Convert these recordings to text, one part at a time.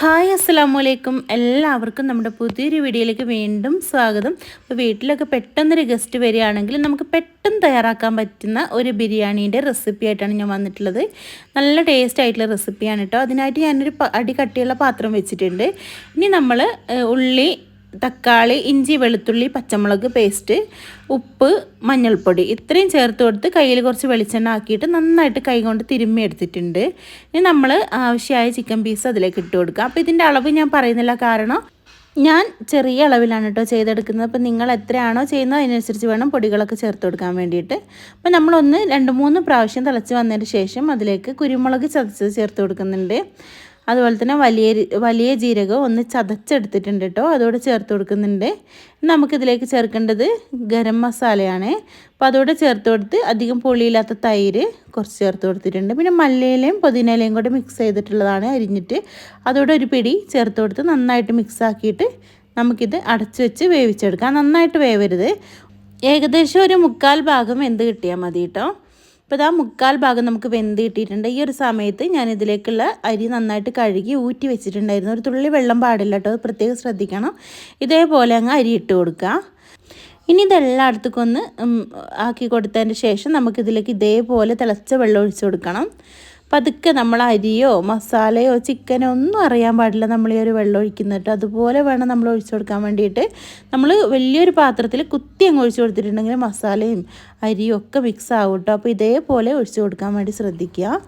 Hi അസ്സാം വലൈക്കും എല്ലാവർക്കും നമ്മുടെ പുതിയൊരു വീഡിയോയിലേക്ക് വീണ്ടും സ്വാഗതം. അപ്പോൾ വീട്ടിലൊക്കെ പെട്ടെന്നൊരു ഗസ്റ്റ് വരികയാണെങ്കിൽ നമുക്ക് പെട്ടെന്ന് തയ്യാറാക്കാൻ പറ്റുന്ന ഒരു ബിരിയാണീന്റെ റെസിപ്പി ആയിട്ടാണ് ഞാൻ വന്നിട്ടുള്ളത്. നല്ല ടേസ്റ്റ് ആയിട്ടുള്ള റെസിപ്പിയാണ് കേട്ടോ. അതിനായിട്ട് ഞാനൊരു അടി കട്ടിയുള്ള പാത്രം വെച്ചിട്ടുണ്ട്. ഇനി നമ്മൾ ഉള്ളി തക്കാളി ഇഞ്ചി വെളുത്തുള്ളി പച്ചമുളക് പേസ്റ്റ് ഉപ്പ് മഞ്ഞൾപ്പൊടി ഇത്രയും ചേർത്ത് കൊടുത്ത് കയ്യിൽ കുറച്ച് വെളിച്ചെണ്ണ ആക്കിയിട്ട് നന്നായിട്ട് കൈ കൊണ്ട് തിരുമ്മി എടുത്തിട്ടുണ്ട്. ഇനി നമ്മൾ ആവശ്യമായ ചിക്കൻ പീസ് അതിലേക്ക് ഇട്ട് കൊടുക്കുക. അപ്പോൾ ഇതിന്റെ അളവ് ഞാൻ പറയുന്നില്ല. കാരണം ഞാൻ ചെറിയ അളവിലാണ് കേട്ടോ ചെയ്തെടുക്കുന്നത്. അപ്പോൾ നിങ്ങൾ എത്രയാണോ ചെയ്യുന്നത് അതിനനുസരിച്ച് വേണം പൊടികളൊക്കെ ചേർത്ത് കൊടുക്കാൻ വേണ്ടിയിട്ട്. അപ്പോൾ നമ്മളൊന്ന് രണ്ട് മൂന്ന് പ്രാവശ്യം തിളച്ച് വന്നതിന് ശേഷം അതിലേക്ക് കുരുമുളക് ചതച്ചത് ചേർത്ത് കൊടുക്കുന്നുണ്ട്. അതുപോലെ തന്നെ വലിയ വലിയ ജീരകം ഒന്ന് ചതച്ചെടുത്തിട്ടുണ്ട് കേട്ടോ. അതോടെ ചേർത്ത് കൊടുക്കുന്നുണ്ട്. നമുക്കിതിലേക്ക് ചേർക്കേണ്ടത് ഗരം മസാലയാണ്. അപ്പോൾ അതോടെ ചേർത്ത് കൊടുത്ത് അധികം പുളിയില്ലാത്ത തൈര് കുറച്ച് ചേർത്ത് കൊടുത്തിട്ടുണ്ട്. പിന്നെ മല്ലിയിലയും പുതിനയിലയും കൂടെ മിക്സ് ചെയ്തിട്ടുള്ളതാണ് അരിഞ്ഞിട്ട്. അതോടെ ഒരു പിടി ചേർത്ത് കൊടുത്ത് നന്നായിട്ട് മിക്സ് ആക്കിയിട്ട് നമുക്കിത് അടച്ച് വെച്ച് വേവിച്ചെടുക്കാം. നന്നായിട്ട് വേവരുത്. ഏകദേശം ഒരു മുക്കാൽ ഭാഗം എന്ത് കിട്ടിയാൽ മതി കേട്ടോ. അപ്പോൾ ഇതാ മുക്കാൽ ഭാഗം നമുക്ക് വെന്ത് കിട്ടിയിട്ടുണ്ട്. ഈ ഒരു സമയത്ത് ഞാൻ ഇതിലേക്കുള്ള അരി നന്നായിട്ട് കഴുകി ഊറ്റി വെച്ചിട്ടുണ്ടായിരുന്നു. ഒരു തുള്ളി വെള്ളം പാടില്ല കേട്ടോ. പ്രത്യേകം ശ്രദ്ധിക്കണം. ഇതേപോലെ അങ്ങ് അരി ഇട്ട് കൊടുക്കുക. ഇനി ഇതെല്ലായിടത്തേക്കൊന്ന് ആക്കി കൊടുത്തതിന് ശേഷം നമുക്കിതിലേക്ക് ഇതേപോലെ തിളച്ച വെള്ളം ഒഴിച്ചു കൊടുക്കണം. പതുക്കെ നമ്മൾ അരിയോ മസാലയോ ചിക്കനോ ഒന്നും അറിയാൻ പാടില്ല നമ്മൾ ഈ ഒരു വെള്ളം ഒഴിക്കുന്നിട്ട്. അതുപോലെ വേണം നമ്മൾ ഒഴിച്ചു കൊടുക്കാൻ വേണ്ടിയിട്ട്. നമ്മൾ വലിയൊരു പാത്രത്തിൽ കുത്തി അങ്ങ് ഒഴിച്ചു കൊടുത്തിട്ടുണ്ടെങ്കിൽ മസാലയും അരിയും ഒക്കെ മിക്സ് ആവും കേട്ടോ അപ്പോൾ ഇതേപോലെ ഒഴിച്ചു കൊടുക്കാൻ വേണ്ടി ശ്രദ്ധിക്കുക.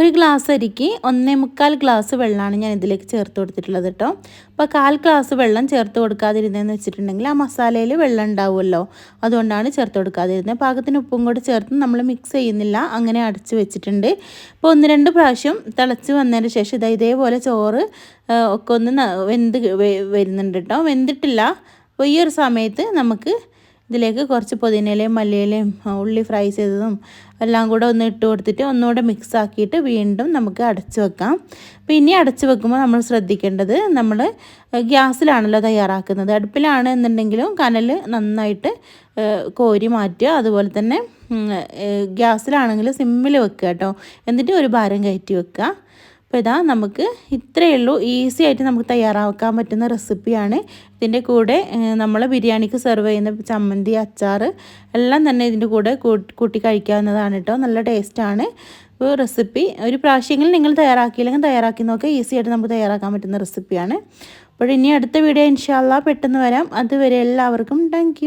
ഒരു ഗ്ലാസ് അരിക്ക് ഒന്നേ മുക്കാൽ ഗ്ലാസ് വെള്ളമാണ് ഞാൻ ഇതിലേക്ക് ചേർത്ത് കൊടുത്തിട്ടുള്ളത് കേട്ടോ. അപ്പോൾ കാൽ ഗ്ലാസ് വെള്ളം ചേർത്ത് കൊടുക്കാതിരുന്നതെന്ന് വെച്ചിട്ടുണ്ടെങ്കിൽ ആ മസാലയിൽ വെള്ളം ഉണ്ടാവുമല്ലോ. അതുകൊണ്ടാണ് ചേർത്ത് കൊടുക്കാതിരുന്നത്. പാകത്തിന് ഉപ്പും കൂടി ചേർത്ത് നമ്മൾ മിക്സ് ചെയ്യുന്നില്ല. അങ്ങനെ അടച്ച് വെച്ചിട്ടുണ്ട്. ഇപ്പോൾ ഒന്ന് രണ്ട് പ്രാവശ്യം തിളച്ച് വന്നതിന് ശേഷം ഇതാ ഇതേപോലെ ചോറ് ഒക്കെ ഒന്ന് വെന്ത് വരുന്നുണ്ട് കേട്ടോ. വെന്തിട്ടില്ല. അപ്പോൾ ഈ ഒരു സമയത്ത് നമുക്ക് ഇതിലേക്ക് കുറച്ച് പുതിനയിലയും മല്ലിയിലയും ഉള്ളി ഫ്രൈ ചെയ്തതും എല്ലാം കൂടെ ഒന്ന് ഇട്ട് കൊടുത്തിട്ട് ഒന്നുകൂടെ മിക്സ് ആക്കിയിട്ട് വീണ്ടും നമുക്ക് അടച്ചു വെക്കാം. പിന്നെ അടച്ചു വെക്കുമ്പോൾ നമ്മൾ ശ്രദ്ധിക്കേണ്ടത് നമ്മൾ ഗ്യാസിലാണല്ലോ തയ്യാറാക്കുന്നത്. അടുപ്പിലാണ് എന്നുണ്ടെങ്കിലും കനൽ നന്നായിട്ട് കോരി മാറ്റുക. അതുപോലെ തന്നെ ഗ്യാസിലാണെങ്കിൽ സിമ്മിൽ വെക്കുക കേട്ടോ. എന്നിട്ട് ഒരു ഭാരം കയറ്റി വെക്കുക. അപ്പോൾ ഇതാ നമുക്ക് ഇത്രയേ ഉള്ളൂ. ഈസി ആയിട്ട് നമുക്ക് തയ്യാറാക്കാൻ പറ്റുന്ന റെസിപ്പിയാണ്. ഇതിന്റെ കൂടെ നമ്മൾ ബിരിയാണിക്ക് സെർവ് ചെയ്യുന്ന ചമ്മന്തി അച്ചാർ എല്ലാം തന്നെ ഇതിന്റെ കൂടെ കൂട്ടി കഴിക്കാവുന്നതാണ് കേട്ടോ നല്ല ടേസ്റ്റാണ് ഇപ്പോൾ റെസിപ്പി ഒരു പ്രാവശ്യമെങ്കിലും നിങ്ങൾ തയ്യാറാക്കിയില്ലെങ്കിൽ തയ്യാറാക്കി നോക്കുക ഈസി ആയിട്ട് നമുക്ക് തയ്യാറാക്കാൻ പറ്റുന്ന റെസിപ്പിയാണ് അപ്പോൾ ഇനി അടുത്ത വീഡിയോ ഇൻഷാല്ല പെട്ടെന്ന് വരാം. അതുവരെ എല്ലാവർക്കും താങ്ക്